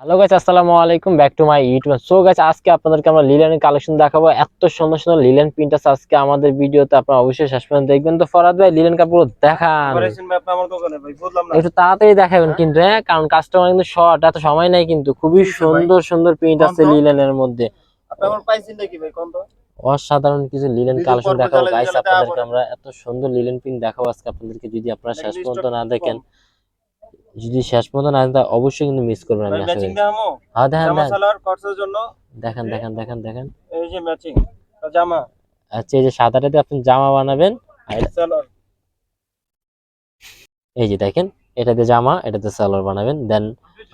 Hello guys আসসালামু আলাইকুম back to my YouTube so guys আজকে আপনাদেরকে আমরা লিলেনের কালেকশন দেখাবো। এত সুন্দর সুন্দর লিলেন প্রিন্ট আছে আজকে আমাদের ভিডিওতে আপনারা অবশ্যই শেষ পর্যন্ত দেখবেন। তো ফরাদ ভাই লিলেন কাপড় দেখান। একটু তাড়াতাড়ি দেখাবেন কিন্তু হ্যাঁ কারণ কাস্টমার কিন্তু শর্ট এত সময় নাই কিন্তু। খুবই। সুন্দর সুন্দর প্রিন্ট আছে? লিলেনের মধ্যে। অসাধারণ কিছু লিলেন কালেকশন দেখাবো গাইস আপনাদেরকে আমরা এত সুন্দর লিলেন প্রিন্ট দেখাবো আজকে আপনাদেরকে যদি আপনারা শেষ পর্যন্ত না দেখেন। যদি শেষ পর্যন্ত না তাহলে অবশ্যই কিন্তু মিস করবেন আমি আশা করি। হ্যাঁ দেখেন দেখেন। দেখেন দেখেন দেখেন দেখেন। এই যে ম্যাচিং জামা। আচ্ছা এই যে সাদাটাতে আপনি জামা বানাবেন এই যে দেখেন এটাতে জামা এটাতে সালোয়ার বানাবেন। দেন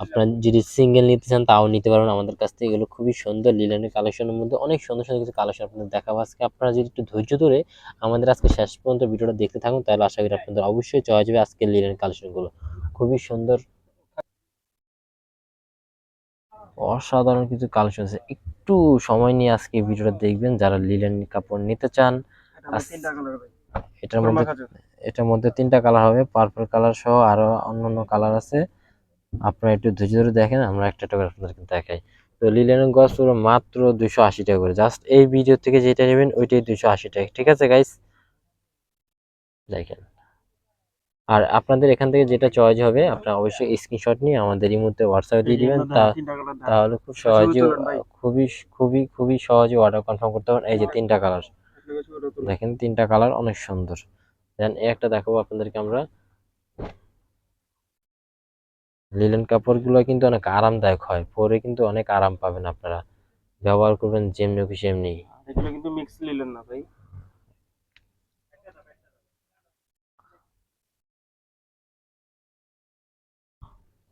আপনার যদি সিঙ্গেল নিতে চান তাও নিতে পারবেন। আমাদের কাছ থেকে এগুলো খুবই সুন্দর লিলেনের কালেকশনের মধ্যে অনেক সুন্দর সুন্দর কিছু কালেকশন আপনাদের দেখাবো। আজকে আপনারা যদি একটু ধৈর্য ধরে আমাদের আজকে শেষ পর্যন্ত ভিডিওটা দেখতে থাকুন তাহলে আশা করি আপনাদের অবশ্যই চয়েস যাবে আজকের লিলেন কালেকশনগুলো খুবই সুন্দর। অসাধারণ কিছু কালেকশন আছে। একটু সময় নিয়ে আজকে ভিডিওটা দেখবেন যারা লিলেন কাপড় নিতে চান। এটার মধ্যে এটার মধ্যে তিনটা কালার হবে। পার্পল কালার সহ আরও অন্যান্য কালার আছে। আপনারা একটু ধৈর্য ধরে দেখেন আমরা একটা একটা করে আপনাদেরকে দেখাই। তো লিলেনের গছ পুরো মাত্র দুশো আশি টাকা করে। জাস্ট এই ভিডিও থেকে যেটা নেবেন ওইটাই দুশো আশি টাকা। ঠিক আছে গাইস দেখেন। আর আপনাদের এখান থেকে যেটা চয়েস হবে আপনারা অবশ্যই স্ক্রিনশট নিয়ে আমাদের এই মুহূর্তে হোয়াটসঅ্যাপে দিয়ে দিবেন। তাহলে খুব সহজে খুবই খুবই খুবই সহজে অর্ডার কনফার্ম করতে পারেন। এই যে তিনটা কালার। দেখেন তিনটা কালার অনেক সুন্দর। দেন এই একটা দেখাবো আপনাদেরকে আমরা। লিলেন কাপড়গুলো কিন্তু অনেক আরামদায়ক হয়। পরে কিন্তু অনেক আরাম পাবেন আপনারা। ব্যবহার করবেন যেমনি খুশি এমনি এগুলো কিন্তু মিক্স নিলেন না ভাই এটা কিন্তু দুইটা কালার হতে ফার্স্ট একটা কালার দেখানো হয়েছে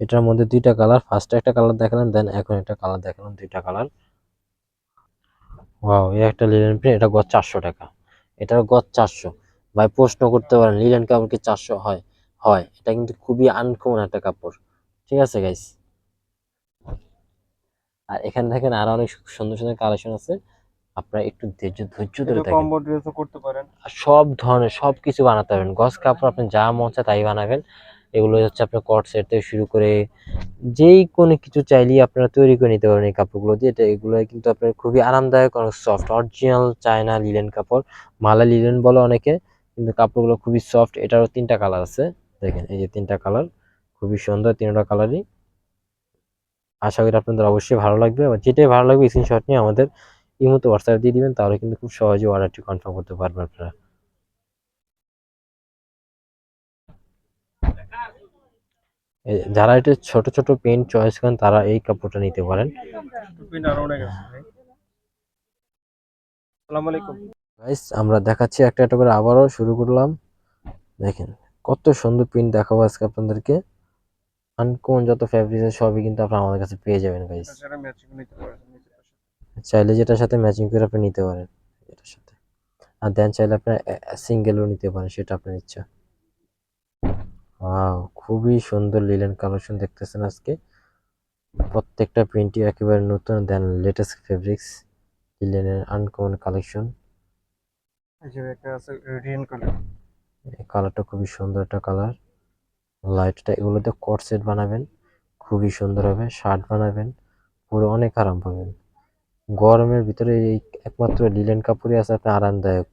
এটার মধ্যে দুইটা কালার ফার্স্টে একটা কালার দেখালাম দেন এখন একটা কালার দেখালাম, দুইটা কালার ওয়াও একটা লিলেন প্রিন্ট এটা গজ চারশো টাকা। এটার গজ চারশো। ভাই, প্রশ্ন করতে পারেন লিলেন কাপড় কি চারশো হয়? হয়, এটা কিন্তু খুবই আনকমন একটা কাপড়। ঠিক আছে গাইস আর এখানে দেখেন আরও অনেক সুন্দর সুন্দর কালেকশন আছে। আপনারা একটু ধৈর্য ধৈর্য ধরে এটা দেখেন কম্বো ড্রেসও করতে পারেন। আর সব ধরনের সব কিছু বানাতে পারবেন। গস কাপড় আপনি যা মন চায় তাই বানাবেন। এগুলো হচ্ছে আপনার কট সেট থেকে শুরু করে যেই কোনো কিছু চাইলেই আপনারা তৈরি করে নিতে পারবেন এই কাপড়গুলো দিয়ে। এটা এগুলো কিন্তু আপনার খুবই আরামদায়ক অনেক সফট অরিজিনাল চায়না লিলেন কাপড়। মালা লিলেন বলে অনেকে কিন্তু কাপড়গুলো খুবই সফট এটারও তিনটা কালার আছে। দেখেন এই যে তিনটা কালার খুবই সুন্দর তিনটা কালারই আশা করি আপনাদের অবশ্যই ভালো লাগবে। আর যেটাই ভালো লাগবে স্ক্রিনশট নিয়ে আমাদের এই মতো হোয়াটসঅ্যাপ দিয়ে দিবেন তাহলে কিন্তু খুব সহজে অর্ডারটি কনফার্ম করতে পারবেন আপনারা। যারা এটা ছোট ছোট পেন চয়েস করেন তারা এই কাপড়টা নিতে পারেন। গাইস আমরা দেখাচ্ছি একটা একটা করে আবারও শুরু করলাম। দেখেন কত সুন্দর প্রিন্ট দেখাবো আজকে আপনাদেরকে। আনকমন যত ফ্যাব্রিক আছে সবই কিন্তু আপনারা আমাদের কাছে পেয়ে যাবেন গাইস তাছাড়া ম্যাচিং নিতে পারেন নিচের পাশে। চাইলে যেটার সাথে ম্যাচিং করে আপনি নিতে পারেন এটার সাথে। আর দেন চাইলে আপনার সিঙ্গেলও নিতে পারেন সেটা আপনার ইচ্ছা। ওয়াও খুবই সুন্দর লিলেন কালেকশন দেখতেছেন আজকে। প্রত্যেকটা প্রিন্টই একেবারে নতুন দেন লেটেস্ট ফেব্রিক্স লিলেনের আনকমন কালেকশন কালারটা খুবই সুন্দর একটা কালার লাইটটা এগুলোতে কট সেট বানাবেন খুবই সুন্দর হবে শার্ট বানাবেন পুরো অনেক আরাম পাবেন। গরমের ভিতরে এই একমাত্র লিলেন কাপড়ই আছে আপনার আরামদায়ক।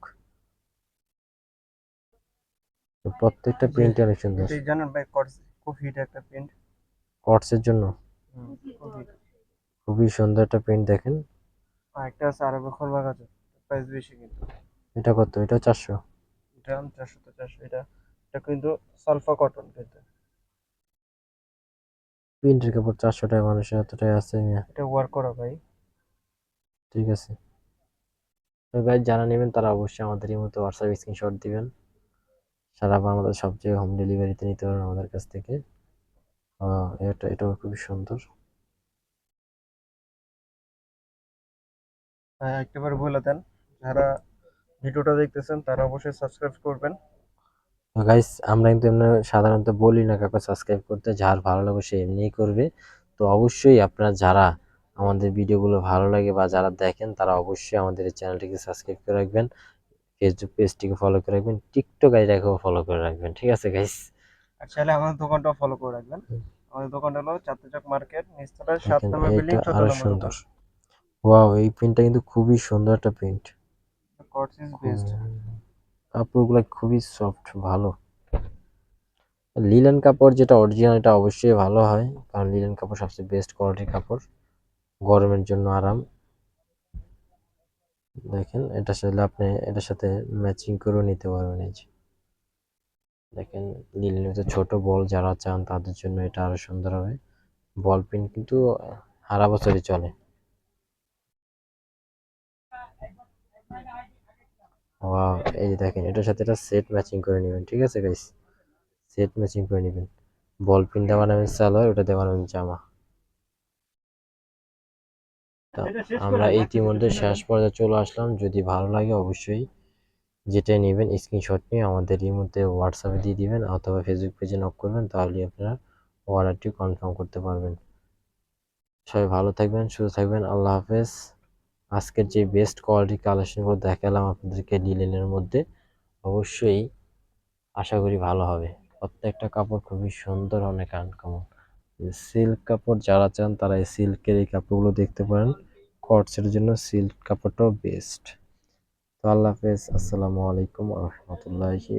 প্রত্যেকটা প্রিন্ট অনেক সুন্দর। এটাই জানেন ভাই কটস খুব হিট একটা প্রিন্ট কটসের জন্য? খুবই সুন্দর একটা প্রিন্ট দেখেন। আর একটা আছে আরবে খোলবা গাছ প্রাইস বেশি কিন্তু। এটা কত? এটা চারশো? এটা চারশো তো চারশো এটা এটা কিন্তু সালফা কটন কিন্তু। প্রিন্টের কাপড় চারশো টাকা মানুষের এতটাই আছে। এটা ওয়ার্ক করা ভাই। ঠিক আছে। তো গাইজ যারা নেবেন তারা অবশ্যই আমাদের এই মতো হোয়াটসঅ্যাপ স্ক্রিনশট দিবেন। সারা বাংলাদেশ সব জায়গায় হোম ডেলিভারিতে নিতে পারেন আমাদের কাছ থেকে। এটা এটাও খুবই সুন্দর। হ্যাঁ একটাবার বলে দেন যারা ভিডিওটা দেখতেছেন তারা অবশ্যই সাবস্ক্রাইব করবেন। গাইস আমরা কিন্তু এমনি সাধারণত বলি না কাউকে সাবস্ক্রাইব করতে যার ভালো লাগে সে এমনিই করবে। তো অবশ্যই আপনারা যারা আমাদের ভিডিওগুলো ভালো লাগে বা যারা দেখেন তারা অবশ্যই আমাদের এই চ্যানেলটিকে সাবস্ক্রাইব করে রাখবেন। ফেসবুক পেজটিকে ফলো করে রাখবেন। টিকটক আইডিটাকেও ফলো করে রাখবেন। ঠিক আছে গাইস আর চাইলে আমাদের দোকানটাও ফলো করে রাখবেন। আমাদের দোকানটা হলো চারটেচক মার্কেট নিচতলায় সাত নম্বর বিল্ডিং এইটা চোদ্দ আরও নম্বর সুন্দর। ওয়াও এই প্রিন্টটা কিন্তু খুবই সুন্দর একটা প্রিন্ট কটস ইজ বেস্ট কাপড়গুলো খুবই সফট ভালো। লিলেন কাপড় যেটা অরিজিনাল এটা অবশ্যই ভালো হয়। কারণ লিলেন কাপড় সবচেয়ে বেস্ট কোয়ালিটির কাপড়। গরমের জন্য আরাম। দেখেন, এটা সাথে আপনি এটার সাথে ম্যাচিং করেও নিতে পারবেন এই যে। দেখেন ভিতরে ছোট বল যারা চান তাদের জন্য এটা আরও সুন্দর হবে। বল পিন কিন্তু সারা বছরই চলে। এই যে দেখেন, এটার সাথে এটা সেট ম্যাচিং করে নেবেন, ঠিক আছে গাইস সেট ম্যাচিং করে নেবেন। বল পিনটা বানাবেন সালোয়ার ওটা দিয়ে বানাবেন জামা। তা আমরা ইতিমধ্যে শেষ পর্যায়ে চলে আসলাম। যদি ভালো লাগে অবশ্যই যেটাই নেবেন স্ক্রিনশট নিয়ে আমাদের এই মধ্যে হোয়াটসঅ্যাপে দিয়ে দিবেন অথবা ফেসবুক পেজে নক করবেন তাহলে আপনারা অর্ডারটি কনফার্ম করতে পারবেন। সবাই ভালো থাকবেন সুস্থ থাকবেন আল্লাহ হাফেজ। আজকের যে বেস্ট কোয়ালিটি কালেকশনগুলো দেখালাম আপনাদেরকে লিলেনের মধ্যে অবশ্যই আশা করি ভালো হবে। প্রত্যেকটা কাপড় খুবই সুন্দর অনেক আনকমন। সিল্ক কাপড় যারা চান তারা এই সিল্কের এই কাপড়গুলো দেখতে পারেন। কটসের জন্য সিল্ক কাপড়টাও বেস্ট তো আল্লাহ হাফেজ। আসসালামু আলাইকুম রহমতুল্লাহি